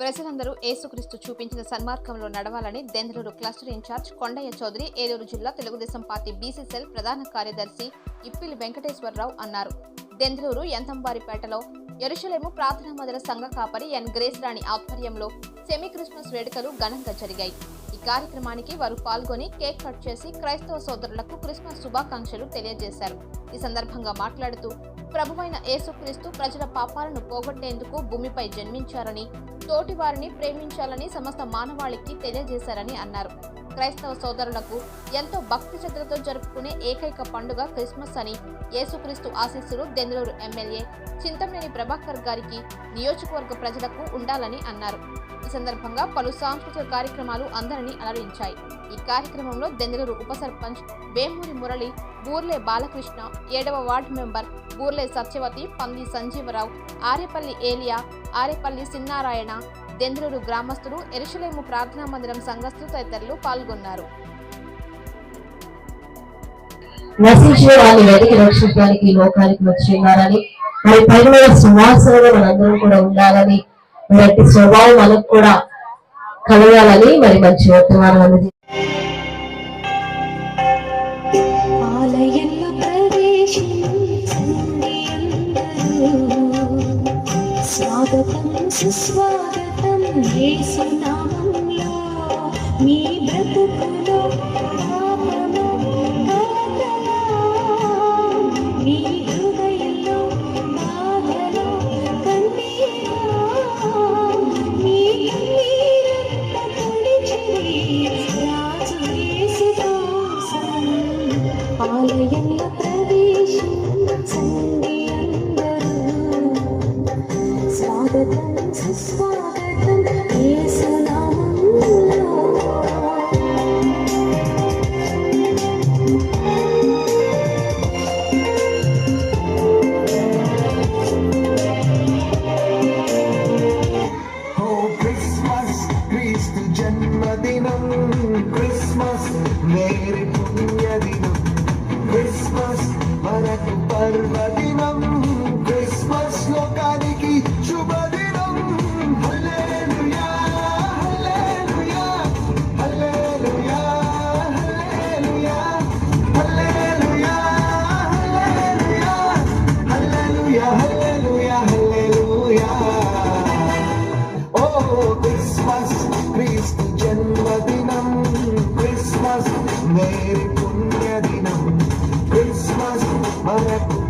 ప్రజలందరూ ఏసుక్రీస్తు చూపించిన సన్మార్గంలో నడవాలని దెందలూరు క్లస్టర్ ఇన్ఛార్జ్ కొండయ్య చౌదరి ఏలూరు జిల్లా తెలుగుదేశం పార్టీ బీసీసీఎల్ ప్రధాన కార్యదర్శి ఇప్పిలి వెంకటేశ్వరరావు అన్నారు. దెందలూరు ఎంతంబారిపేటలో ఎరుషలేము ప్రార్థనా మందిర సంఘ కాపరి ఎన్ గ్రేస్ రాణి ఆధ్వర్యంలో సెమీ క్రిస్మస్ వేడుకలు ఘనంగా జరిగాయి. ఈ కార్యక్రమానికి వారు పాల్గొని కేక్ కట్ చేసి క్రైస్తవ సోదరులకు క్రిస్మస్ శుభాకాంక్షలు తెలియజేశారు. ఈ సందర్భంగా మాట్లాడుతూ ప్రభువైన యేసుక్రీస్తు ప్రజల పాపాలను పోగొట్టేందుకు భూమిపై జన్మించారని తోటి వారిని ప్రేమించాలని సమస్త మానవాళికి తెలియజేశారని అన్నారు. క్రైస్తవ సోదరులకు ఎంతో భక్తి శ్రద్ధలతో జరుపుకునే ఏకైక పండుగ క్రిస్మస్ అని యేసుక్రీస్తు ఆశీస్సులు దెందులూరు ఎమ్మెల్యే చింతమనేని ప్రభాకర్ గారికి నియోజకవర్గ ప్రజలకు ఉండాలని అన్నారు. ఈ సందర్భంగా పలు సాంస్కృతిక కార్యక్రమాలు అందరినీ అలరించాయి. ఈ కార్యక్రమంలో దెందలూరు ఉప సర్పంచ్ వేమూరి మురళి బూర్లే బాలకృష్ణ ఏడవ వార్డు మెంబర్ బూర్లే సత్యవతి పంది సంజీవరావు ఆరేపల్లి ఏలియా ఆరేపల్లి సిన్నారాయణ దెందలూరు గ్రామస్తులు ఎరుషలేము ప్రార్థనా మందిరం సంఘస్థులు తదితరులు పాల్గొన్నారు. వెతికి రక్షించడానికి లోకానికి వచ్చిన్నారని మరి పైన సింహాసనంలో మనందరం కూడా ఉండాలని మరి స్వభావం మనకు కూడా కలగాలని మరి మంచి వర్తమానం అనేది. స్వాగతం సుస్వాగతం మీ బ్రతుకులో सर्वदिनं क्रिस्मस् लोकानिकी शुभदिनं। हल्लेलुया हल्लेलुया पुण्य Marrakesh.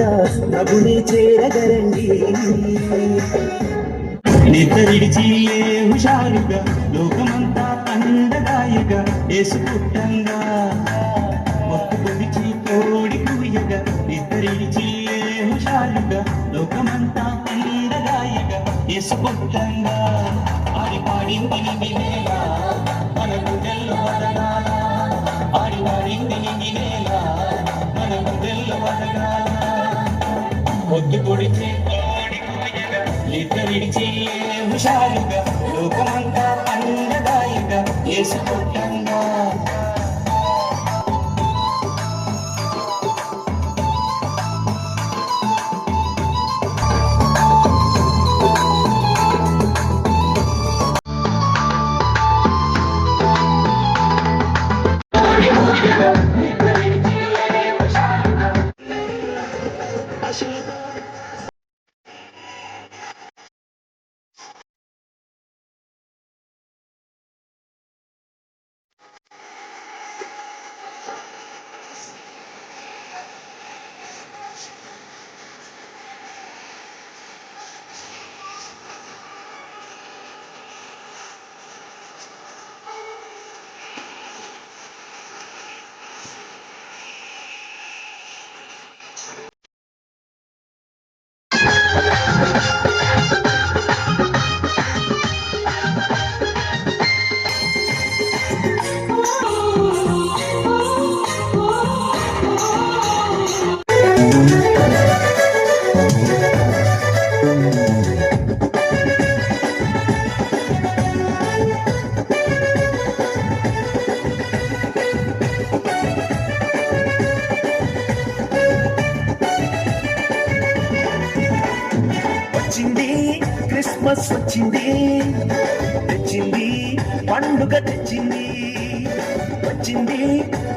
ప్రభుని చేరగరండి. నిద్రడిచి హుషారుగా లోకమంతా పండగాయగా ఏసు పుట్టంగా. మొక్కు పొడిచి కోడి కూయగా నిద్రడిచి హుషారుగా లోకమంతా పండగాయగా ఏసు పుట్టంగా. పాడి పాడింది నింగినేలా పొద్దు పొడిచి నిద్ర విడిచి హుషారుగా లోకమంతా అన్నదాయిగా వేసుకుంటుందా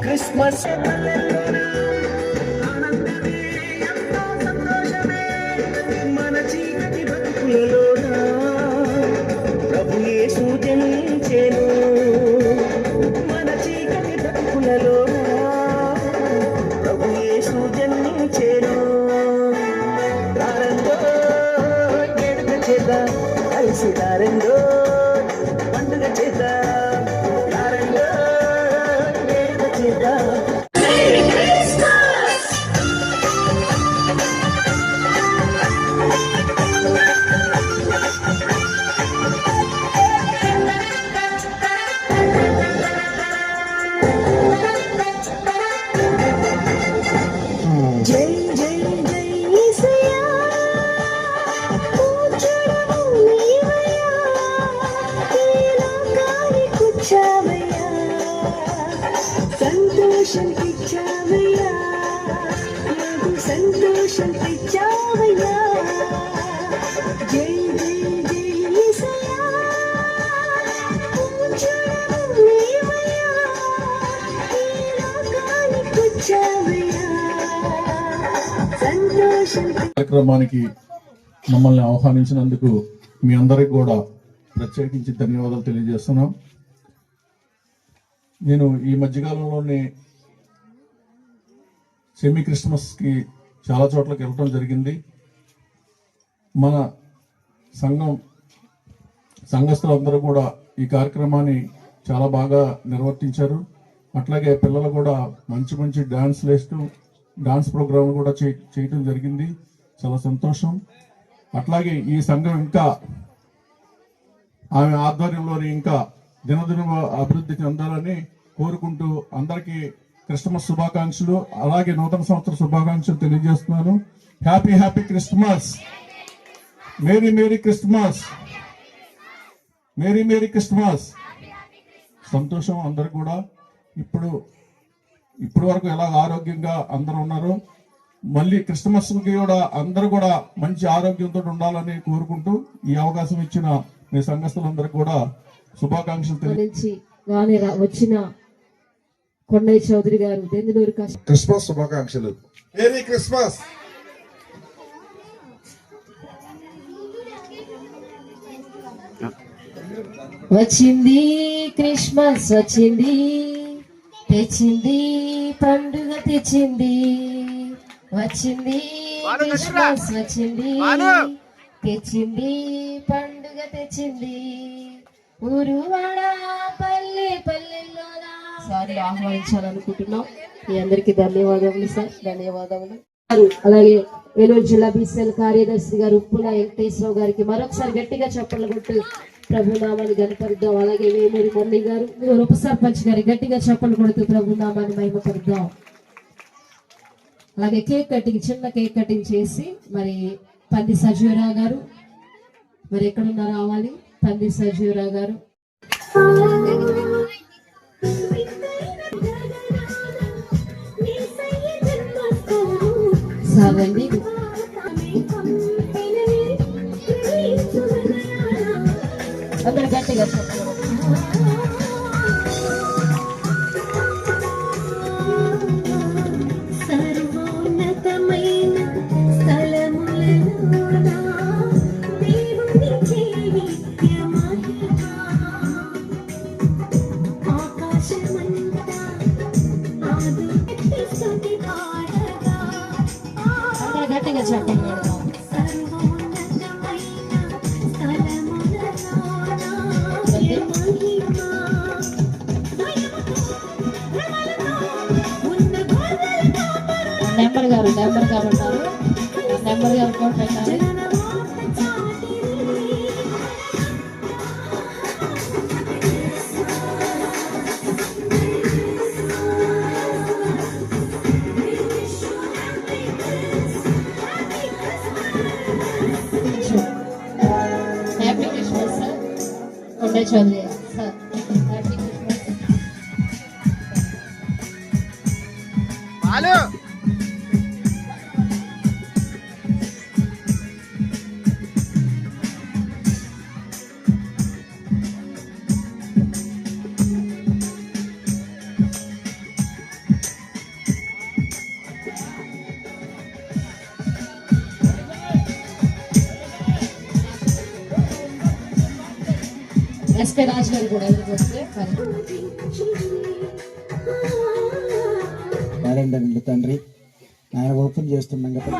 క్రిస్మస్. మన చీకటి బతుకులలోనా? ప్రభు మన చీకటి బతుకులలోనా? ప్రభు ఎడుక కలిసి దారంలో లోకానికొచ్చావయ్యా సంతోషం తెచ్చావయ్యా నాకు సంతోషం తెచ్చావయ్యా జై జై జై కార్యక్రమానికి మమ్మల్ని ఆహ్వానించినందుకు మీ అందరికి కూడా ప్రత్యేకించి ధన్యవాదాలు తెలియజేస్తున్నాం. నేను ఈ మధ్యకాలంలోనే సెమీ క్రిస్మస్కి చాలా చోట్లకి వెళ్ళటం జరిగింది. మన సంఘం సంఘస్థులందరూ కూడా ఈ కార్యక్రమాన్ని చాలా బాగా నిర్వర్తించారు. అట్లాగే పిల్లలు కూడా మంచి మంచి డాన్స్ వేస్తూ డాన్స్ ప్రోగ్రాం కూడా చే- చేయటం జరిగింది. చాలా సంతోషం. అట్లాగే ఈ సంఘం ఇంకా ఆమె ఆధ్వర్యంలోని ఇంకా దినదిన అభివృద్ధి చెందాలని కోరుకుంటూ అందరికీ క్రిస్మస్ శుభాకాంక్షలు అలాగే నూతన సంవత్సర శుభాకాంక్షలు తెలియజేస్తున్నాను. Happy happy Christmas! Merry merry Christmas! Merry merry Christmas! సంతోషం అందరు కూడా. ఇప్పుడు ఇప్పటి వరకు ఎలా ఆరోగ్యంగా అందరూ ఉన్నారు? మళ్ళీ క్రిస్మస్కి కూడా అందరూ కూడా మంచి ఆరోగ్యంతో ఉండాలని కోరుకుంటూ ఈ అవకాశం ఇచ్చిన మీ సంఘస్థులందరికీ కూడా శుభాకాంక్షలు నుంచి గాని వచ్చిన కొండయ్య చౌదరి గారు దెందులూరు క్రిస్మస్ శుభాకాంక్షలు. Merry Christmas. వచ్చింది క్రిస్మస్ వచ్చింది తెచ్చింది పండుగ తెచ్చింది. వచ్చింది క్రిస్మస్ వచ్చింది తెచ్చింది పండుగ తెచ్చింది. ఊరు సార్ ఆహ్వానించాలనుకుంటున్నాం మీ అందరికీ ధన్యవాదములు సార్ ధన్యవాదములు అలాగే ఏలూరు జిల్లా బీసీఎల్ కార్యదర్శి గారు ఉప్పుల వెంకటేశ్వరరావు గారికి మరొకసారి గట్టిగా చప్పట్లు కొట్టు ప్రభునామాన్ని గనపరుద్దాం అలాగే వేమూరి మురళి గారు ఇదిగో ఉప సర్పంచ్ గారి గట్టిగా చెప్పలు కొడుతూ ప్రభునామాన్ని మహిమపరుద్దాం అలాగే కేక్ కటింగ్ చిన్న కేక్ కటింగ్ చేసి మరి పంది సజీవరావు గారు మరి ఎక్కడున్నా రావాలి తల్లి సజీవరావు గారు. సాగండి అందరు గట్టిగా నెంబర్ గారు నెంబర్ గారు ఉన్నారు. నెంబర్ గారు కూడా పెట్టాలి. Happy Christmas sir Konda Chowdary sir happy Christmas hello SK Raju గారు కూడా ఎందుకు వస్తే మరి క్యాలెండర్ తండ్రి. ఆయన ఓపెన్ చేస్తున్నాం కదా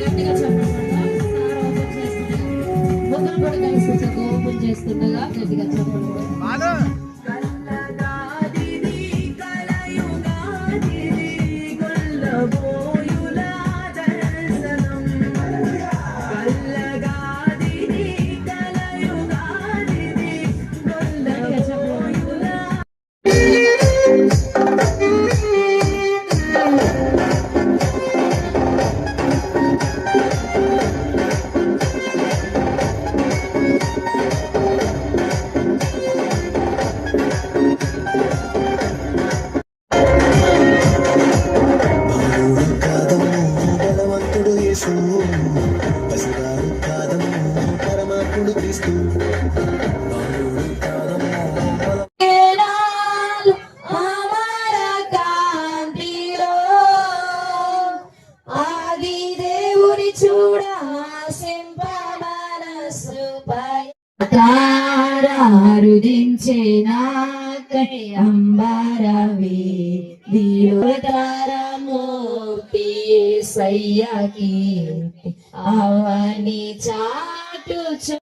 గట్టిగా చెప్పండి. సార్ ఓపెన్ చేస్తుండగా గట్టిగా చెప్పండి తారారుదించే నాకై అంబరవి. దియోతరమూర్తి సయ్యకి అవని చాటుచు